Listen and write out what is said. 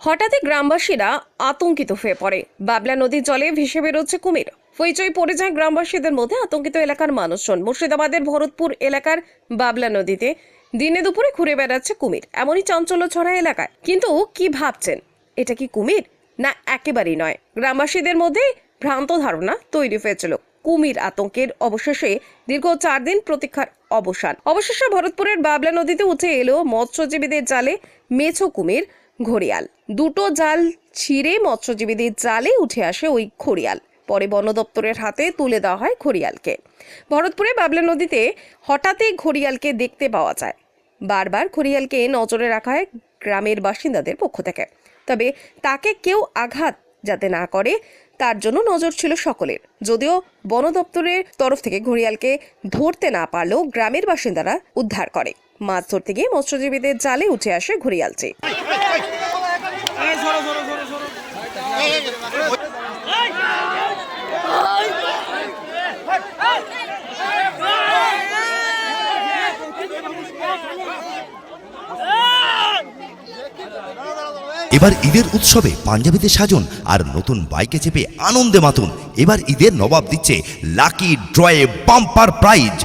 হঠাৎই গ্রামবাসীরা আতঙ্কিত হয়ে পড়ে। বাবলা নদীর জলে ভেসে বেরোচ্ছে কুমির। হইচই পড়ে যায় গ্রামবাসীদের মধ্যে আতঙ্কিত এলাকার মানুষজন। মুর্শিদাবাদের ভরতপুর এলাকার বাবলা নদীতে দিনে দুপুরে ঘুরে বেড়াচ্ছে কুমির। এমনই চঞ্চল ছড়া এলাকায়। কিন্তু কি ভাবছেন? এটা কি কুমির? না, একেবারেই নয়। গ্রামবাসীদের মধ্যে ভ্রান্ত ধারণা তৈরি হয়েছিল। কুমির আতঙ্কের অবশেষে দীর্ঘ চার দিন প্রতীক্ষার অবসান। অবশেষে ভরতপুরের বাবলা নদীতে উঠে এলো মৎস্যজীবীদের জালে মেছো কুমির ঘড়িয়াল। দুটো জাল ছিঁড়ে মৎস্যজীবীদের জালে উঠে আসে ওই ঘড়িয়াল। পরে বন দপ্তরের হাতে তুলে দেওয়া হয় ঘড়িয়ালকে। ভরতপুরে বাবলা নদীতে হঠাৎই ঘড়িয়ালকে দেখতে পাওয়া যায়। বারবার ঘড়িয়ালকে নজরে রাখা হয় গ্রামের বাসিন্দাদের পক্ষ থেকে। তবে তাকে কেউ আঘাত যাতে না করে তার জন্য নজর ছিল সকলের যদিও বন দপ্তরের তরফ থেকে ঘড়িয়ালকে ধরতে না পারলেও গ্রামের বাসিন্দারা উদ্ধার করে মাছ ধরতে গিয়ে মৎস্যজীবীদের জালে উঠে আসে ঘড়িয়ালটি এবার ঈদের উৎসবে পাঞ্জাবিতে সাজুন আর নতুন বাইকে চেপে আনন্দে মাতুন। এবার ঈদের নবাব দিচ্ছে লাকি ড্রয়ে বাম্পার প্রাইজ।